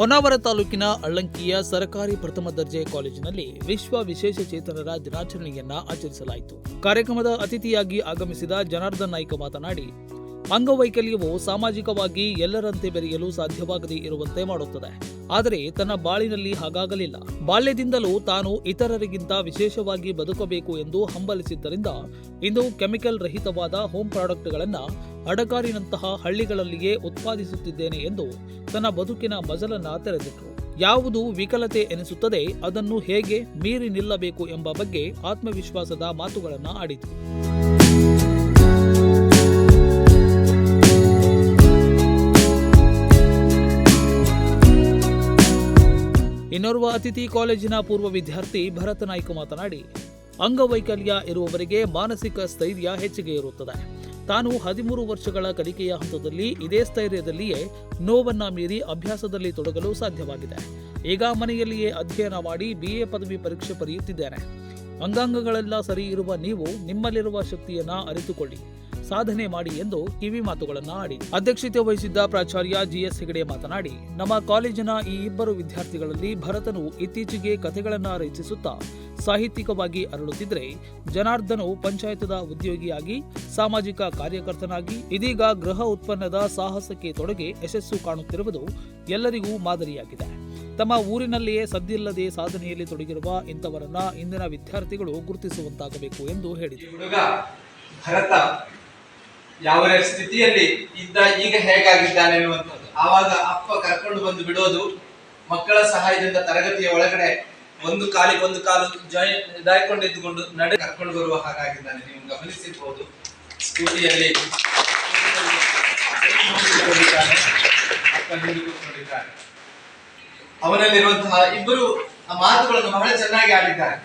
ಹೊನ್ನಾವರ ತಾಲೂಕಿನ ಅಳ್ಳಂಕಿಯ ಸರ್ಕಾರಿ ಪ್ರಥಮ ದರ್ಜೆ ಕಾಲೇಜಿನಲ್ಲಿ ವಿಶ್ವ ವಿಶೇಷ ಚೇತನರ ದಿನಾಚರಣೆಯನ್ನ ಆಚರಿಸಲಾಯಿತು. ಕಾರ್ಯಕ್ರಮದ ಅತಿಥಿಯಾಗಿ ಆಗಮಿಸಿದ ಜನಾರ್ದನ್ ನಾಯ್ಕ ಮಾತನಾಡಿ, ಅಂಗವೈಕಲ್ಯವು ಸಾಮಾಜಿಕವಾಗಿ ಎಲ್ಲರಂತೆ ಬೆರೆಯಲು ಸಾಧ್ಯವಾಗದೇ ಇರುವಂತೆ ಮಾಡುತ್ತದೆ. ಆದರೆ ತನ್ನ ಬಾಳಿನಲ್ಲಿ ಹಾಗಾಗಲಿಲ್ಲ. ಬಾಲ್ಯದಿಂದಲೂ ತಾನು ಇತರರಿಗಿಂತ ವಿಶೇಷವಾಗಿ ಬದುಕಬೇಕು ಎಂದು ಹಂಬಲಿಸಿದ್ದರಿಂದ ಇಂದು ಕೆಮಿಕಲ್ ರಹಿತವಾದ ಹೋಮ್ ಪ್ರಾಡಕ್ಟ್ಗಳನ್ನು ಅಡಕಾರಿನಂತಹ ಹಳ್ಳಿಗಳಲ್ಲಿಯೇ ಉತ್ಪಾದಿಸುತ್ತಿದ್ದೇನೆ ಎಂದು ತನ್ನ ಬದುಕಿನ ಮಜಲನ್ನ ತೆರೆದಿಟ್ಟರು ಯಾವುದು ವಿಕಲತೆ ಎನಿಸುತ್ತದೆ ಅದನ್ನು ಹೇಗೆ ಮೀರಿ ನಿಲ್ಲಬೇಕು ಎಂಬ ಬಗ್ಗೆ ಆತ್ಮವಿಶ್ವಾಸದ ಮಾತುಗಳನ್ನು ಆಡಿತು. ಇನ್ನೋರ್ವ ಅತಿಥಿ ಕಾಲೇಜಿನ ಪೂರ್ವ ವಿದ್ಯಾರ್ಥಿ ಭರತ ನಾಯ್ಕ ಮಾತನಾಡಿ, ಅಂಗವೈಕಲ್ಯ ಇರುವವರಿಗೆ ಮಾನಸಿಕ ಸ್ಥೈರ್ಯ ಹೆಚ್ಚಿಗೆ ಇರುತ್ತದೆ. ತಾನು ಹದಿಮೂರು ವರ್ಷಗಳ ಕಲಿಕೆಯ ಹಂತದಲ್ಲಿ ಇದೇ ಸ್ಥೈರ್ಯದಲ್ಲಿಯೇ ನೋವನ್ನ ಮೀರಿ ಅಭ್ಯಾಸದಲ್ಲಿ ತೊಡಗಲು ಸಾಧ್ಯವಾಗಿದೆ. ಈಗ ಮನೆಯಲ್ಲಿಯೇ ಅಧ್ಯಯನ ಮಾಡಿ ಬಿಎ ಪದವಿ ಪರೀಕ್ಷೆ ಬರೆಯುತ್ತಿದ್ದೇನೆ. ಅಂಗಾಂಗಗಳೆಲ್ಲ ಸರಿ ಇರುವ ನೀವು ನಿಮ್ಮಲ್ಲಿರುವ ಶಕ್ತಿಯನ್ನ ಅರಿತುಕೊಳ್ಳಿ. ಸಾಧನೆ ಮಾಡಿ ಎಂದು ಕಿವಿ ಮಾತುಗಳನ್ನು ಆಡಿ. ಅಧ್ಯಕ್ಷತೆ ವಹಿಸಿದ್ದ ಪ್ರಾಚಾರ್ಯ ಜಿಎಸ್ ಹೆಗಡೆ ಮಾತನಾಡಿ, ನಮ್ಮ ಕಾಲೇಜಿನ ಈ ಇಬ್ಬರು ವಿದ್ಯಾರ್ಥಿಗಳಲ್ಲಿ ಭರತನು ಇತ್ತೀಚೆಗೆ ಕಥೆಗಳನ್ನು ರಚಿಸುತ್ತಾ ಸಾಹಿತ್ಯಿಕವಾಗಿ ಅರಳುತ್ತಿದ್ದರೆ ಜನಾರ್ದನು ಪಂಚಾಯತದ ಉದ್ಯೋಗಿಯಾಗಿ, ಸಾಮಾಜಿಕ ಕಾರ್ಯಕರ್ತನಾಗಿ, ಇದೀಗ ಗೃಹ ಉತ್ಪನ್ನದ ಸಾಹಸಕ್ಕೆ ತೊಡಗಿ ಯಶಸ್ಸು ಕಾಣುತ್ತಿರುವುದು ಎಲ್ಲರಿಗೂ ಮಾದರಿಯಾಗಿದೆ. ತಮ್ಮ ಊರಿನಲ್ಲಿಯೇ ಸದ್ದಿಲ್ಲದೆ ಸಾಧನೆಯಲ್ಲಿ ತೊಡಗಿರುವ ಇಂಥವರನ್ನ ಇಂದಿನ ವಿದ್ಯಾರ್ಥಿಗಳು ಗುರುತಿಸುವಂತಾಗಬೇಕು ಎಂದು ಹೇಳಿದರು. ಯಾವ ಸ್ಥಿತಿಯಲ್ಲಿ ಇದ್ದ ಈಗ ಹೇಗಾಗಿದ್ದಾನೆ ಅನ್ನುವಂಥದ್ದು. ಆವಾಗ ಅಪ್ಪ ಕರ್ಕೊಂಡು ಬಂದು ಬಿಡೋದು ಮಕ್ಕಳ ಸಹಾಯದಿಂದ ತರಗತಿಯ ಒಳಗಡೆ ಒಂದು ಕಾಲಿಗೆ ಒಂದು ಕಾಲು ಜಾಯಿಂಟ್ ಇದಾಯ್ಕೊಂಡಿದ್ದುಕೊಂಡು ನಡೆ ಕರ್ಕೊಂಡು ಬರುವ ಹಾಗಾಗಿದ್ದಾನೆ ನೀವು ಗಮನಿಸಿರ್ಬೋದು. ಸ್ಕೂಟಿಯಲ್ಲಿ ಅವನಲ್ಲಿರುವಂತಹ ಇಬ್ಬರು ಆ ಮಾತುಗಳನ್ನು ಬಹಳ ಚೆನ್ನಾಗಿ ಆಡಿದ್ದಾರೆ.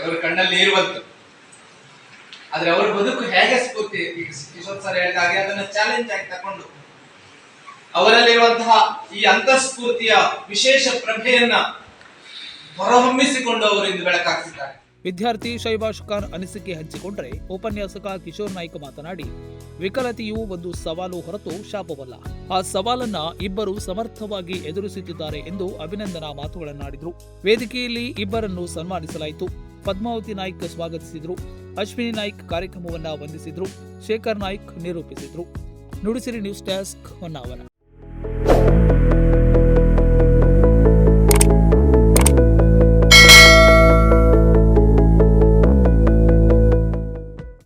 ಅವರ ಕಣ್ಣಲ್ಲಿ ಇರುವಂತ. ಆದ್ರೆ ಅವ್ರ ಬದುಕು ಹೇಗೆ ಸ್ಫೂರ್ತಿ? ಈಗ ಕಿಶೋರ್ ಸರ್ ಹೇಳಿದ ಅದನ್ನ ಚಾಲೆಂಜ್ ಆಗಿ ತಕೊಂಡು. ಅವರಲ್ಲಿರುವಂತಹ ಈ ಅಂತಃಸ್ಫೂರ್ತಿಯ ವಿಶೇಷ ಪ್ರಭೆಯನ್ನ ಹೊರಹೊಮ್ಮಿಸಿಕೊಂಡು ಅವರು ಇಂದು ವಿದ್ಯಾರ್ಥಿ ಶೈಬಾಷ್ ಖಾನ್ ಅನಿಸಿಕೆ ಹಂಚಿಕೊಂಡ್ರೆ ಉಪನ್ಯಾಸಕ ಕಿಶೋರ್ ನಾಯ್ಕ ಮಾತನಾಡಿ, ವಿಕಲತೆಯು ಒಂದು ಸವಾಲು ಹೊರತು ಶಾಪವಲ್ಲ. ಆ ಸವಾಲನ್ನ ಇಬ್ಬರು ಸಮರ್ಥವಾಗಿ ಎದುರಿಸುತ್ತಿದ್ದಾರೆ ಎಂದು ಅಭಿನಂದನಾ ಮಾತುಗಳನ್ನಾಡಿದರು. ವೇದಿಕೆಯಲ್ಲಿ ಇಬ್ಬರನ್ನು ಸನ್ಮಾನಿಸಲಾಯಿತು. ಪದ್ಮಾವತಿ ನಾಯ್ಕ್ ಸ್ವಾಗತಿಸಿದ್ರು. ಅಶ್ವಿನಿ ನಾಯ್ಕ್ ಕಾರ್ಯಕ್ರಮವನ್ನ ವಂದಿಸಿದ್ರು. Shekhar Naik ನಿರೂಪಿಸಿದ್ರು. Nudisiri news desk Honnavar.